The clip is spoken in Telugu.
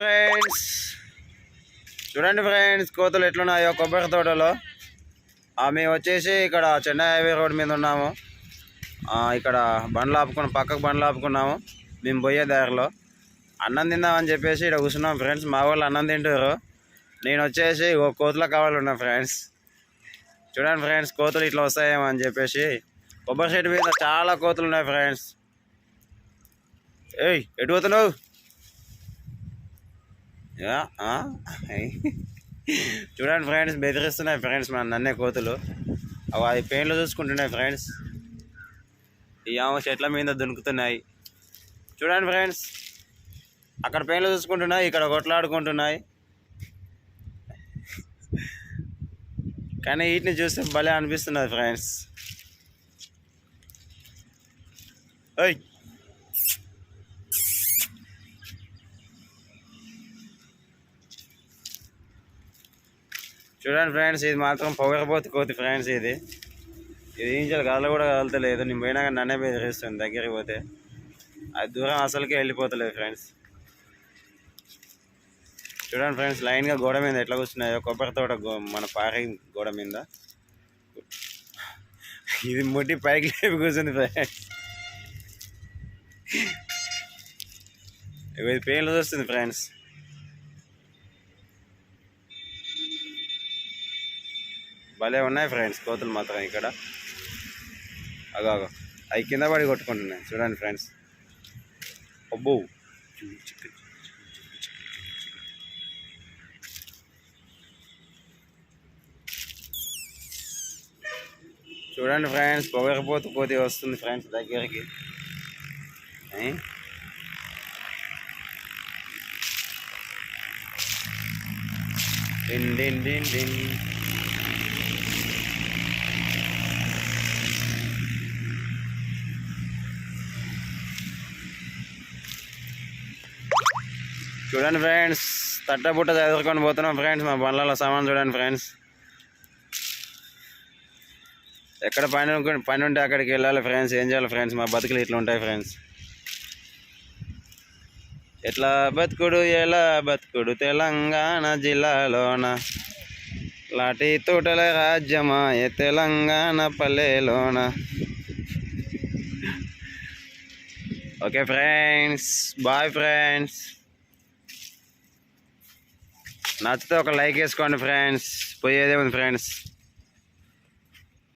ఫ్రెండ్స్. చూడండి ఫ్రెండ్స్ కోతులు ఎట్లున్నాయో కొబ్బరి తోటలో. మేము వచ్చేసి ఇక్కడ చెన్నై హైవే రోడ్ మీద ఉన్నాము. ఇక్కడ బండ్లు ఆపుకున్నాం పక్కకు బండ్లు ఆపుకున్నాము. మేము పోయే దారిలో. అన్నం తిందామని చెప్పేసి ఇక్కడ కూర్చున్నాం ఫ్రెండ్స్. మా వాళ్ళు అన్నం తింటారు నేను వచ్చేసి ఓ కోతుల కావాలన్నా ఫ్రెండ్స్. చూడండి ఫ్రెండ్స్ కోతులు ఇట్లా వస్తాయేమో అని చెప్పేసి. కొబ్బరి చెట్టు మీద చాలా కోతులు ఉన్నాయి ఫ్రెండ్స్. ఏయ్ ఎటు పోతున్నావు? చూడండి ఫ్రెండ్స్ బెదిరిస్తున్నాయి ఫ్రెండ్స్ మన నన్నే కోతులు. అవి అది పెయిన్లు చూసుకుంటున్నాయి ఫ్రెండ్స్. ఈ ఆమె చెట్ల మీద దునుకుతున్నాయి. చూడండి ఫ్రెండ్స్ అక్కడ పెయిన్లు చూసుకుంటున్నాయి ఇక్కడ కొట్లాడుకుంటున్నాయి. కానీ వీటిని చూస్తే భలే అనిపిస్తున్నది ఫ్రెండ్స్. ఓయ్. చూడండి ఫ్రెండ్స్ ఇది మాత్రం పొగరబోతు కోతి ఫ్రెండ్స్ ఇది. ఇది ఇంచాలి కదలు కూడా కదలతలేదు. నేను పోయినాక నన్నే బెదిరిస్తుంది దగ్గరికి పోతే. అది దూరం అసలుకే వెళ్ళిపోతలేదు ఫ్రెండ్స్. చూడండి ఫ్రెండ్స్ లైన్గా గోడ మీద ఎట్లా కూర్చున్నాయో కొబ్బరి తోట మన పారి గోడ మీద. ఇది ముట్టి పైకి లేపి కూర్చుంది ఫ్రెండ్స్. ఇది పేర్లు చూస్తుంది ఫ్రెండ్స్. భలే ఉన్నాయి ఫ్రెండ్స్ కోతులు మాత్రం ఇక్కడ. అగో అగో. అవి కింద పడి కొట్టుకుంటున్నాయి. చూడండి ఫ్రెండ్స్ అబ్బో. చూడండి ఫ్రెండ్స్ పొగరపోతు పోతే వస్తుంది ఫ్రెండ్స్ దగ్గరికి. ఏ? డిన్ డిన్ డిన్ చూడండి ఫ్రెండ్స్ తట్టబుట్ట చదువుకొని పోతున్నాం ఫ్రెండ్స్ మా బండ్లలో సామాన్ చూడండి ఫ్రెండ్స్. ఎక్కడ పని పని ఉంటే అక్కడికి వెళ్ళాలి ఫ్రెండ్స్ ఏం చేయాలి ఫ్రెండ్స్ మా బతుకులు ఇట్లా ఉంటాయి ఫ్రెండ్స్. ఎట్లా బతుకుడు ఎలా బతుకుడు తెలంగాణ జిల్లాలోన? లాటి తోటల రాజ్యమా ఏ Telangana పల్లెలోన? Okay friends bye friends. నచ్చితే ఒక లైక్ వేసుకోండి ఫ్రెండ్స్. పోయేదే ఉంది ఫ్రెండ్స్.